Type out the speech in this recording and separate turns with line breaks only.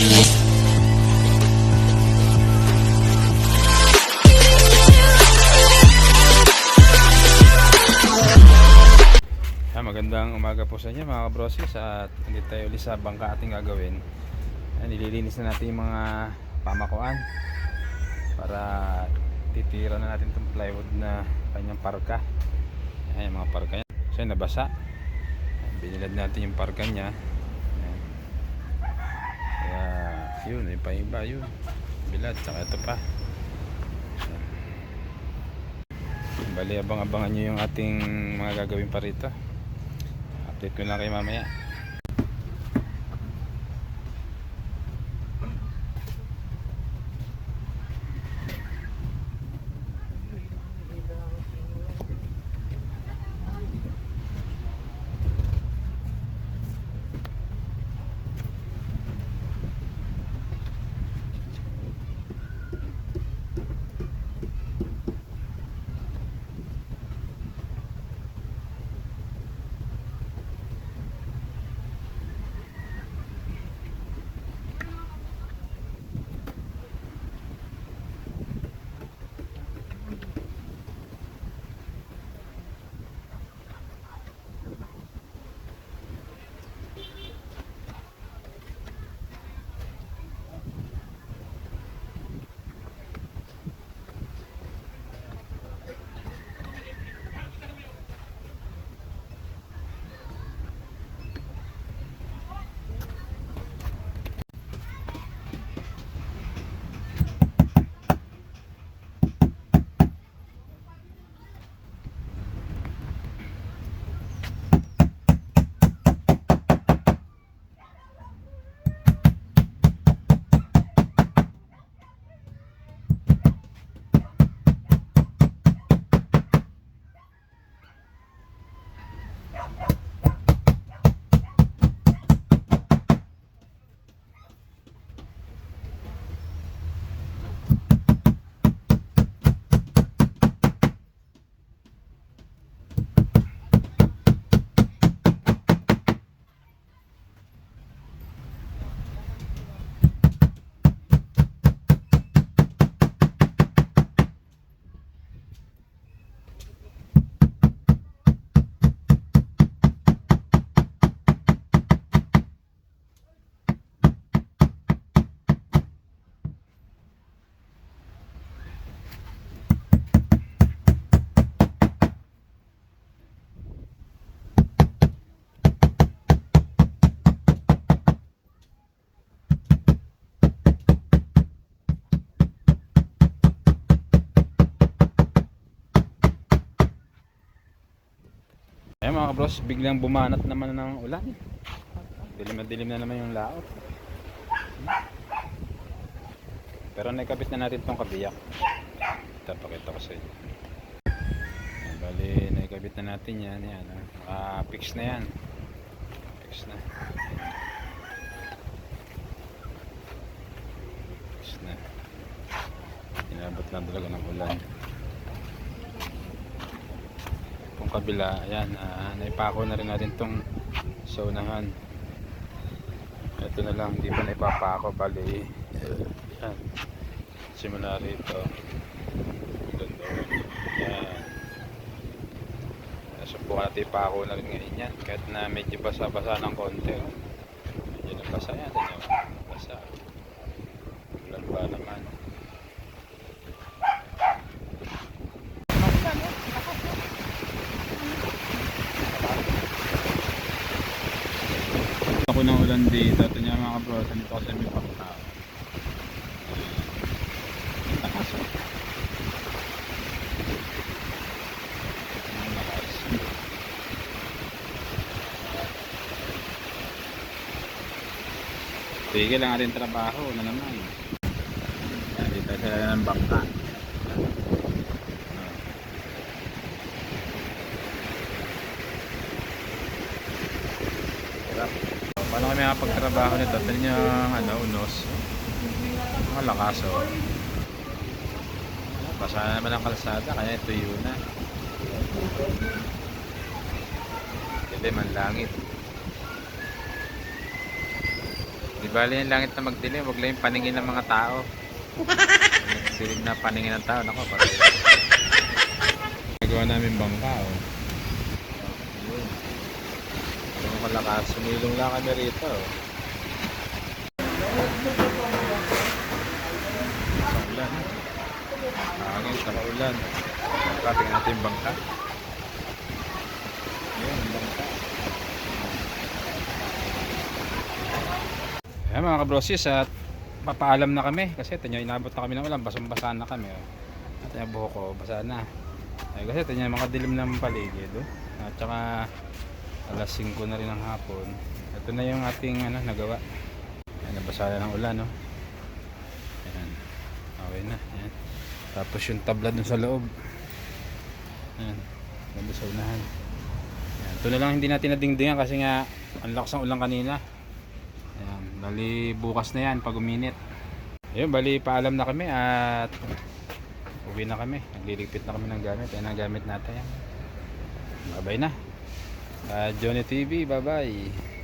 Ah, magandang umaga po sa inyo mga kabrosis at hindi tayo ulit sa bangka ating gagawin. Ah, nililinis na natin yung mga pamakuan para titira na natin itong plywood na kanyang parka. Ayan mga parka niya. So nabasa. Binilad natin yung parka niya. Ayan. Kaya yun, yung pa iba yun. Bilad, saka ito pa. Bali, abang-abangan nyo yung ating mga gagawin pa rito. Update ko lang kayo mamaya. Ayan mga bros, biglang bumanat naman ng ulan. Dilim na dilim na naman yung laot. Pero naikabit na natin tong kabiyak. Ito, pakita ko sa inyo. Ayan, bali, naikabit na natin yan. yan ah. fix na yan. Fix na. Fix na. Inabot lang talaga ng ulan. Kung kabila, ayan, ah, naipako na rin natin tong saunahan. Ito na lang, hindi pa naipapako, bali, yan. Simula rito. Doon doon. Yan. Subukan natin ipako na rin ngayon yan. Kahit na medyo basa-basa ng konti. oh. Medyo nabasa yan. Ano, basa. Ulan ba naman. Ako ng ulan dito. Ito niya mga bro. Nito kasi may pakta. Takas oh. Tigil ang ating trabaho na naman. Dito sila ng bangka. Paano kami makapagtrabaho nito? Ito niyo ano, unos. Malakas oh. Basa na naman ang kalsada, kaya tuyo na. Dilim ang langit. Di bali yung langit na magdilim, wag lang yung paningin ng mga tao. Magdilim na paningin ng tao, nako, patay. Nagawa namin bangka, oh. Yun. Ano malakas, sumilong lang kami rito, oh. Sa ulan. Hangin, saka ulan. Bangka, tingnan natin bangka. Ayan, ang bangka. Ayan mga kabrosis at papaalam na kami kasi ito nyo inabot na kami ng ulan basang-basa na kami oh. at yung buhok ko basa na ay kasi ito nyo mga dilim ng paligid oh. at saka alas 5 na rin ng hapon ito na yung ating ano, nagawa ayan nabasa na ng ulan oh. ayan okay na ayan. tapos yung tabla dun sa loob ayan ganda sa unahan ayan. ito na lang hindi natin nadingdingan kasi nga ang lakas ng ulan kanina Ayan, bali bukas na yan pag uminit. Ayun, bali paalam na kami at uwi na kami. Nagliligpit na kami ng gamit. Ayan ang gamit natin yan. Bye-bye na. Uh, Johnny TV, bye-bye.